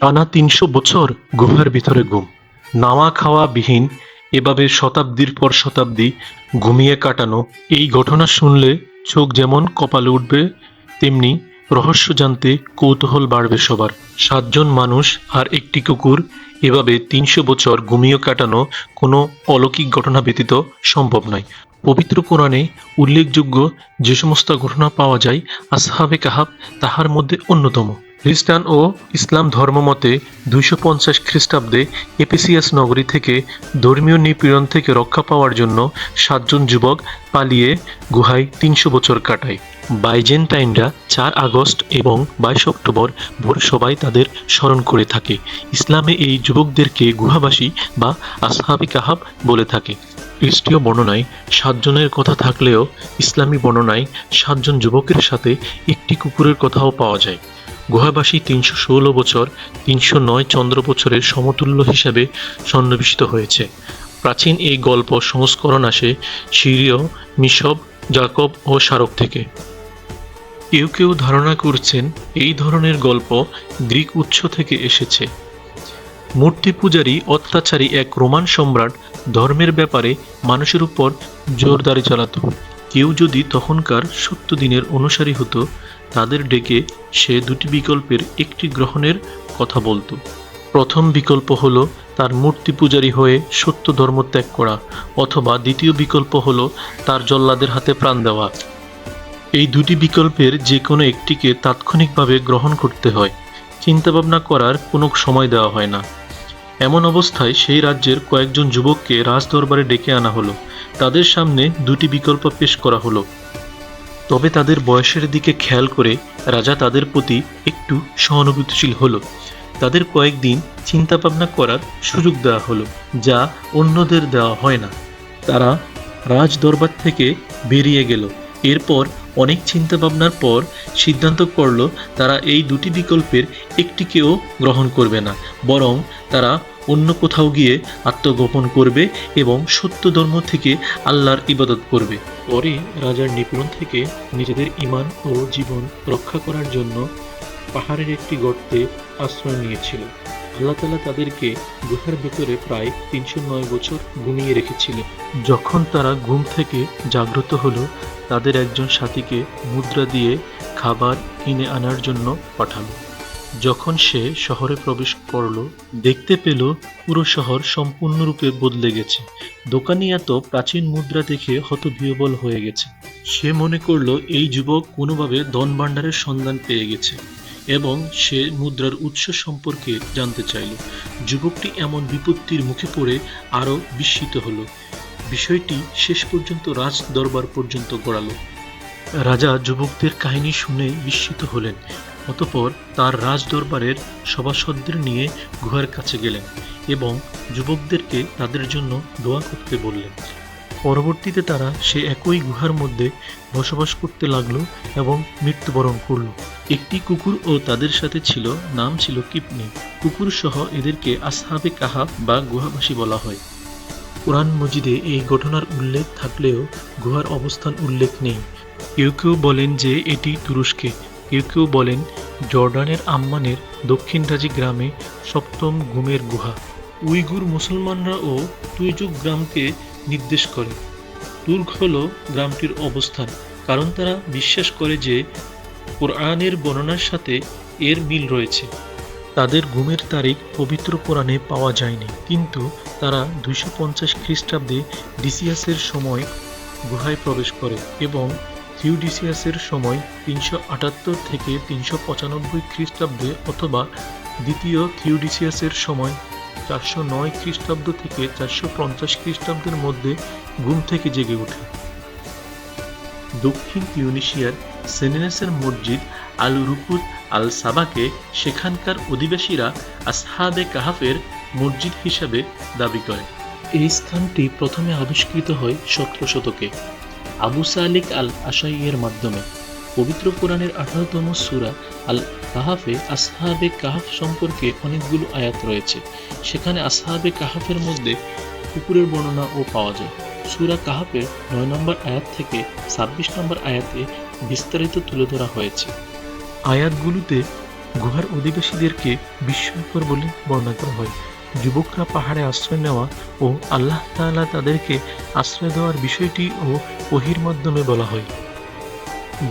টানা তিনশো বছর গুহার ভিতরে ঘুম। নাওয়া খাওয়া বিহীন, এভাবে শতাব্দীর পর শতাব্দী ঘুমিয়ে কাটানো, এই ঘটনা শুনলে চোখ যেমন কপালে উঠবে, তেমনি রহস্য জানতে কৌতূহল বাড়বে সবার। সাতজন মানুষ আর একটি কুকুর, এভাবে তিনশো বছর ঘুমিয়ে কাটানো কোনো অলৌকিক ঘটনা ব্যতীত সম্ভব নয়। পবিত্র কোরআনে উল্লেখযোগ্য যে সমস্ত ঘটনা পাওয়া যায়, আসহাবে কাহাব তাহার মধ্যে অন্যতম। খ্রিস্টান ও ইসলাম ধর্মমতে দুইশো পঞ্চাশ খ্রিস্টাব্দে এপিসিয়াস নগরী থেকে ধর্মীয় নিপীড়ন থেকে রক্ষা পাওয়ার জন্য সাতজন যুবক পালিয়ে গুহায় তিনশো বছর কাটায়। বাইজেন্টাইনরা চার আগস্ট এবং বাইশ অক্টোবর ভোর সবাই তাদের স্মরণ করে থাকে। ইসলামে এই যুবকদেরকে গুহাবাসী বা আসহাবি কাহাব বলে থাকে। খ্রিস্টীয় বর্ণনায় সাতজনের কথা থাকলেও ইসলামী বর্ণনায় সাতজন যুবকের সাথে একটি কুকুরের কথাও পাওয়া যায়। গুহাবাসী তিনশো ষোলো বছর, তিনশো নয় চন্দ্র বছরের সমতুল্য হিসাবে সন্নিবেশিত হয়েছে। প্রাচীন এই গল্প সংস্করণ আসে সিরীয়, মিশব, জাকব ও স্মারক থেকে। কেউ কেউ ধারণা করছেন এই ধরনের গল্প গ্রিক উৎস থেকে এসেছে। মূর্তি পূজারী, অত্যাচারী এক রোমান সম্রাট ধর্মের ব্যাপারে মানুষের উপর জোরদারি চালাতো। কেউ যদি তখনকার সত্য দিনের অনুসারী হতো তাদের ডেকে সে দুটি বিকল্পের একটি গ্রহণের কথা বলতো। প্রথম বিকল্প হলো তার মূর্তি পূজারী হয়ে সত্য ধর্ম ত্যাগ করা, অথবা দ্বিতীয় বিকল্প হলো তার জল্লাদের হাতে প্রাণ দেওয়া। এই দুটি বিকল্পের যে কোনো একটিকে তাৎক্ষণিকভাবে গ্রহণ করতে হয়। চিন্তাভাবনা করার কোনো সময় দেওয়া হয় না। এমন অবস্থায় সেই রাজ্যের কয়েকজন যুবককে রাজদরবারে ডেকে আনা হলো। তাদের সামনে দুটি বিকল্প পেশ করা হলো। তবে তাদের বয়সের দিকে খেয়াল করে রাজা তাদের প্রতি একটু সহানুভূতিশীল হলো। তাদের কয়েকদিন চিন্তা ভাবনা করার সুযোগ দেওয়া হলো, যা অন্যদের দেওয়া হয় না। তারা রাজ দরবার থেকে বেরিয়ে গেল। এরপর অনেক চিন্তাভাবনার পর সিদ্ধান্ত করল তারা এই দুটি বিকল্পের একটিকেও গ্রহণ করবে না, বরং তারা অন্য কোথাও গিয়ে আত্মগোপন করবে এবং সত্য ধর্ম থেকে আল্লাহর ইবাদত করবে। পরে রাজার নিপুণ থেকে নিজেদের ইমান ও জীবন রক্ষা করার জন্য পাহাড়ের একটি গর্তে আশ্রয় নিয়েছিল। আল্লাহ তালা তাদেরকে গুহার ভেতরে প্রায় তিনশো নয় বছর ঘুমিয়ে রেখেছিলেন। যখন তারা ঘুম থেকে জাগ্রত হলো, তাদের একজন সাথীকে মুদ্রা দিয়ে খাবার কিনে আনার জন্য পাঠালো। যখন সে শহরে প্রবেশ করল, দেখতে পেল পুরো শহর সম্পূর্ণরূপে বদলে গেছে। দোকানি এত প্রাচীন মুদ্রা দেখে হতবিহবল হয়ে গেছে। সে মনে করল, এই যুবক কোনোভাবে ধন ভাণ্ডারের সন্ধান পেয়ে গেছে। এবং সে মুদ্রার উৎস সম্পর্কে জানতে চাইল। যুবকটি এমন বিপত্তির মুখে পড়ে আরও বিস্মিত হলো। বিষয়টি শেষ পর্যন্ত রাজ দরবার পর্যন্ত গড়ালো। রাজা যুবকদের কাহিনী শুনে বিস্মিত হলেন। অতপর তার রাজ দরবারের সভাসদদের নিয়ে গুহার কাছে গেলেন এবং যুবকদেরকে তাদের জন্য দোয়া করতে বললেন। পরবর্তীতে তারা সে একই গুহার মধ্যে বসবাস করতে লাগল এবং মৃত্যুবরণ করল। একটি কুকুর ও তাদের সাথে ছিল, নাম ছিল কিপনি কুকুর সহ এদেরকে আসহাবে কাহা বা গুহাবাসী বলা হয়। কোরআন মজিদে এই ঘটনার উল্লেখ থাকলেও গুহার অবস্থান উল্লেখ নেই। কেউ কেউ বলেন যে এটি তুরস্কে। কেউ কেউ বলেন জর্ডানের আম্মানের দক্ষিণ রাজি গ্রামে সপ্তম গুমের গুহা। উইগুর মুসলমানরা ও তুইজুক গ্রামকে নির্দেশ করে। তুর্ক হল গ্রামটির অবস্থান, কারণ তারা বিশ্বাস করে যে কোরআনের বর্ণনার সাথে এর মিল রয়েছে। তাদের ঘুমের তারিখ পবিত্র কোরআনে পাওয়া যায়নি, কিন্তু তারা দুইশো পঞ্চাশ খ্রিস্টাব্দে ডিসিয়াসের সময় গুহায় প্রবেশ করে এবং থিওডিসিয়াসের সময় তিনশো আটাত্তর থেকে তিনশো পঁচানব্বই খ্রিস্টাব্দে অথবা দ্বিতীয় থিওডিসিয়াসের সময় চারশো নয় খ্রিস্টাব্দ থেকে চারশো পঞ্চাশ খ্রিস্টাব্দের মধ্যে ঘুম থেকে জেগে ওঠে। দক্ষিণ তিউনিশিয়ার সেনেনেসের মসজিদ আল রুকুদ আল সাবাকে সেখানকার অধিবাসীরা আসহাবে কাহাফের মসজিদ হিসাবে দাবি করে। এই স্থানটি প্রথমে আবিষ্কৃত হয় সতেরো শতকে। আবু সালিক আল আশাইয়ের মাধ্যমে। পবিত্র কোরআনের আঠারোতম সুরা আল কাহাফে আসহাবে কাহাফ সম্পর্কে অনেকগুলো আয়াত রয়েছে। সেখানে আসহাবে কাহাফের মধ্যে কুকুরের বর্ণনাও পাওয়া যায়। সুরা কাহাফের নয় নম্বর আয়াত থেকে ছাব্বিশ নম্বর আয়াতে বিস্তারিত তুলে ধরা হয়েছে। আয়াতগুলোতে গুহার অধিবাসীদেরকে বিস্ময়কর বলে বর্ণনা করা হয়। যুবকরা পাহাড়ে আশ্রয় নেওয়া ও আল্লাহ তাআলা তাদেরকে আশ্রয় দেওয়ার বিষয়টি ও ওহির মাধ্যমে বলা হয়।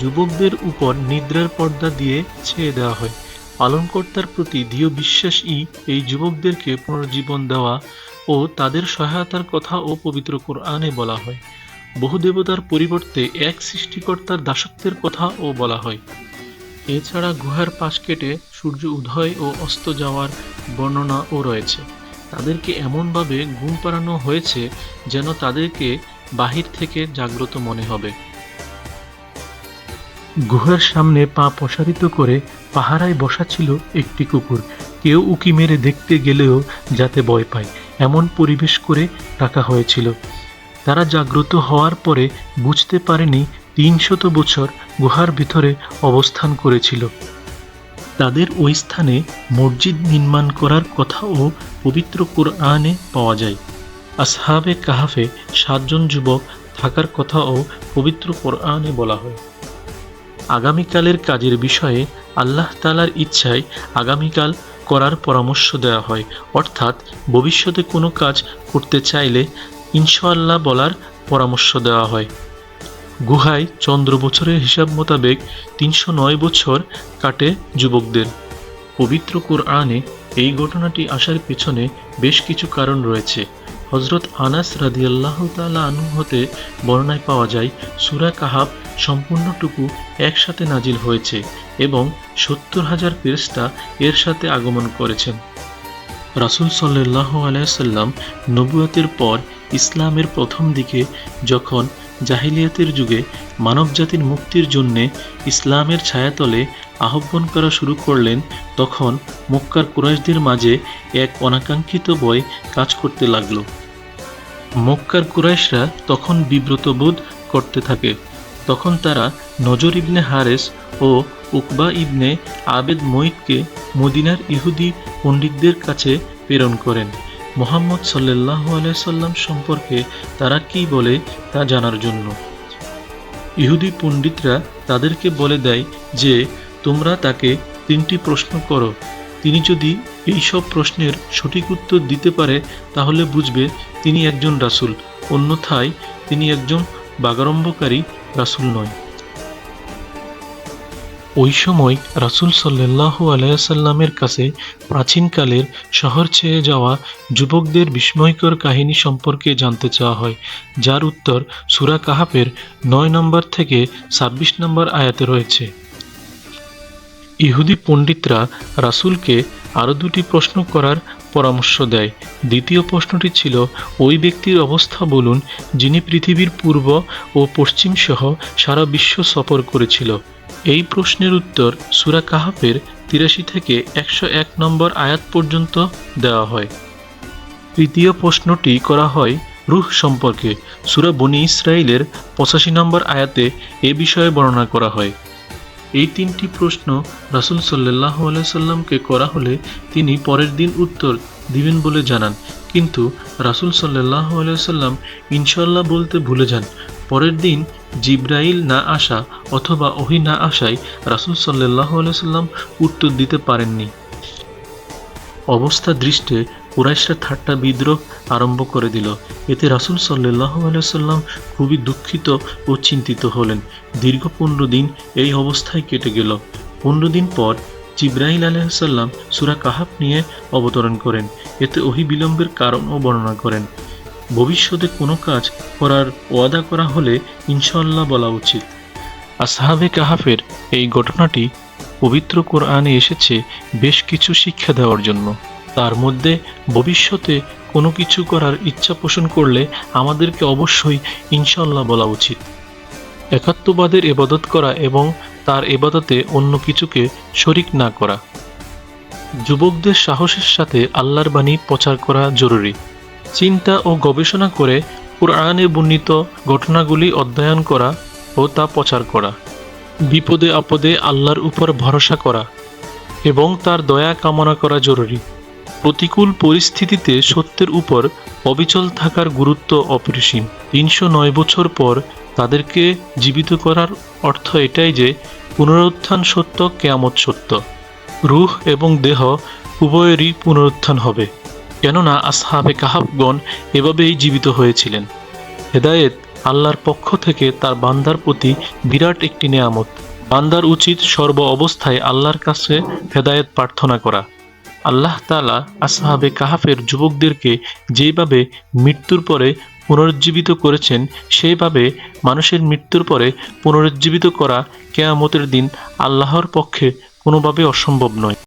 যুবকদের উপর নিদ্রার পর্দা দিয়ে ছেয়ে দেওয়া হয়। পালনকর্তার প্রতি দৃঢ় বিশ্বাসই এই যুবকদেরকে পুনর্জীবন দেওয়া ও তাদের সহায়তার কথা ও পবিত্র কোরআনে বলা হয়। বহু দেবতার পরিবর্তে এক সৃষ্টিকর্তার দাসত্বের কথা ও বলা হয়। এছাড়া গুহার পাশ কেটে সূর্য উদয় ও অস্ত যাওয়ার বর্ণনাও রয়েছে। তাদেরকে এমনভাবে ঘুম পাড়ানো হয়েছে যেন তাদেরকে বাহির থেকে জাগ্রত মনে হবে। গুহার সামনে পা প্রসারিত করে পাহারায় বসা ছিল একটি কুকুর। কেউ উকি মেরে দেখতে গেলেও যাতে ভয় পায়, এমন পরিবেশ করে রাখা হয়েছিল। তারা জাগ্রত হওয়ার পরে বুঝতে পারেনি তিনশত বছর গুহার ভিতরে অবস্থান করেছিল। তাদের ওই স্থানে মসজিদ নির্মাণ করার কথাও পবিত্র কোরআনে পাওয়া যায়। আসহাবে কাহাফে সাতজন যুবক থাকার কথাও পবিত্র কোরআনে বলা হয়। আগামীকালের কাজের বিষয়ে আল্লাহ তালার ইচ্ছায় আগামীকাল করার পরামর্শ দেওয়া হয়। অর্থাৎ ভবিষ্যতে কোনো কাজ করতে চাইলে ইনশাআল্লাহ বলার পরামর্শ দেওয়া হয়। গুহায় চন্দ্র বছরের হিসাব মোতাবেক তিনশো নয় বছর কাটে যুবকদের। পবিত্র কোরআনে এই ঘটনাটি আসার পেছনে বেশ কিছু কারণ রয়েছে। হজরত আনাস রাদিয়াল্লাহ তাআলা আনহু হতে বর্ণায় পাওয়া যায়, সুরা কাহাব সম্পূর্ণটুকু একসাথে নাজিল হয়েছে এবং সত্তর হাজার ফেরেশতা এর সাথে আগমন করেছেন। রাসুল সাল্লাহ আলাইসাল্লাম নবুয়াতের পর ইসলামের প্রথম দিকে যখন জাহিলিয়াতের যুগে মানবজাতির মুক্তির জন্যে ইসলামের ছায়াতলে আহ্বান করা শুরু করলেন, তখন মক্কার কুরাইশদের মাঝে এক অনাকাঙ্ক্ষিত ভয় কাজ করতে লাগল। মক্কার কুরাইশরা তখন বিব্রত বোধ করতে থাকে। তখন তারা নজর ইবনে হারেস ও উকবা ইবনে আবেদ মঈদকে মদিনার ইহুদি পণ্ডিতদের কাছে প্রেরণ করেন। মোহাম্মদ সাল্লাহ আলাইসাল্লাম সম্পর্কে তারা কি বলে তা জানার জন্য। ইহুদি পণ্ডিতরা তাদেরকে বলে দেয় যে, তোমরা তাকে তিনটি প্রশ্ন করো। তিনি যদি এই সব প্রশ্নের সঠিক উত্তর দিতে পারে, তাহলে বুঝবে তিনি একজন রাসূল। অন্যথায় তিনি একজন বাগাড়ম্বকারী রাসূল নয়। ওই সময় রাসূল সাল্লাহ আলাইসাল্লামের কাছে প্রাচীনকালের শহর ছেয়ে যাওয়া যুবকদের বিস্ময়কর কাহিনী সম্পর্কে জানতে চাওয়া হয়, যার উত্তর সুরা কাহাফের নয় নম্বর থেকে ছাব্বিশ নম্বর আয়াতে রয়েছে। ইহুদি পণ্ডিতরা রাসূলকে আরও দুটি প্রশ্ন করার পরামর্শ দেয়। দ্বিতীয় প্রশ্নটি ছিল, ওই ব্যক্তির অবস্থা বলুন, যিনি পৃথিবীর পূর্ব ও পশ্চিম সহ সারা বিশ্ব সফর করেছিল। এই প্রশ্নের উত্তর সুরা কাহাফের তিরাশি থেকে একশো এক নম্বর আয়াত পর্যন্ত দেওয়া হয়। তৃতীয় প্রশ্নটি করা হয় রুহ সম্পর্কে। সুরা বনি ইসরায়েলের পঁচাশি নম্বর আয়াতে এ বিষয়ে বর্ণনা করা হয়। এই তিনটি প্রশ্ন রাসুল সাল্লাহ আলাইসাল্লামকে করা হলে তিনি পরের দিন উত্তর দিবেন বলে জানান। কিন্তু রাসুল সাল্লাহ আলাইসাল্লাম ইনশাল্লাহ বলতে ভুলে যান। পরের দিন জিব্রাইল না আসা অথবা ওহি না আসায় রাসুল সাল্লাহ আলাইসাল্লাম উত্তর দিতে পারেননি। অবস্থা দৃষ্টে কুরাইশরা ঠাট্টা বিদ্রোহ আরম্ভ করে দিল। এতে রাসুল সাল্লাহ আলাইসাল্লাম খুবই দুঃখিত ও চিন্তিত হলেন। দীর্ঘ পনেরো দিন এই অবস্থায় কেটে গেল। পনেরো দিন পর জিব্রাহিল আলাইসাল্লাম সুরা কাহাব নিয়ে অবতরণ করেন। এতে ওহি বিলম্বের কারণও বর্ণনা করেন। ভবিষ্যতে কোনো কাজ করার ওয়াদা করা হলে ইনশাল্লাহ বলা উচিত। আসহাবে কাহাফের এই ঘটনাটি পবিত্র কোরআনে এসেছে বেশ কিছু শিক্ষা দেওয়ার জন্য। তার মধ্যে ভবিষ্যতে কোনো কিছু করার ইচ্ছা পোষণ করলে আমাদেরকে অবশ্যই ইনশাল্লাহ বলা উচিত। একাত্মবাদের এবাদত করা এবং তার এবাদতে অন্য কিছুকে শরিক না করা। যুবকদের সাহসের সাথে আল্লাহর বাণী প্রচার করা জরুরি। চিন্তা ও গবেষণা করে কোরআনে বর্ণিত ঘটনাগুলি অধ্যয়ন করা ও তা প্রচার করা। বিপদে আপদে আল্লাহর উপর ভরসা করা এবং তার দয়া কামনা করা জরুরি। প্রতিকূল পরিস্থিতিতে সত্যের উপর অবিচল থাকার গুরুত্ব অপরিসীম। তিনশো নয় বছর পর তাদেরকে জীবিত করার অর্থ এটাই যে পুনরুত্থান সত্য, কেয়ামত সত্য। রুহ এবং দেহ উভয়েরই পুনরুত্থান হবে। কেননা আসহাবে কাহাবগণ এভাবেই জীবিত হয়েছিলেন। হেদায়েত আল্লাহর পক্ষ থেকে তার বান্দার প্রতি বিরাট একটি নেয়ামত। বান্দার উচিত সর্ব অবস্থায় আল্লাহর কাছে হেদায়েত প্রার্থনা করা। আল্লাহ তালা আসহাবে কাহাফের যুবকদেরকে যেভাবে মৃত্যুর পরে পুনরুজ্জীবিত করেছেন, সেইভাবে মানুষের মৃত্যুর পরে পুনরুজ্জীবিত করা কেয়ামতের দিন আল্লাহর পক্ষে কোনোভাবে অসম্ভব নয়।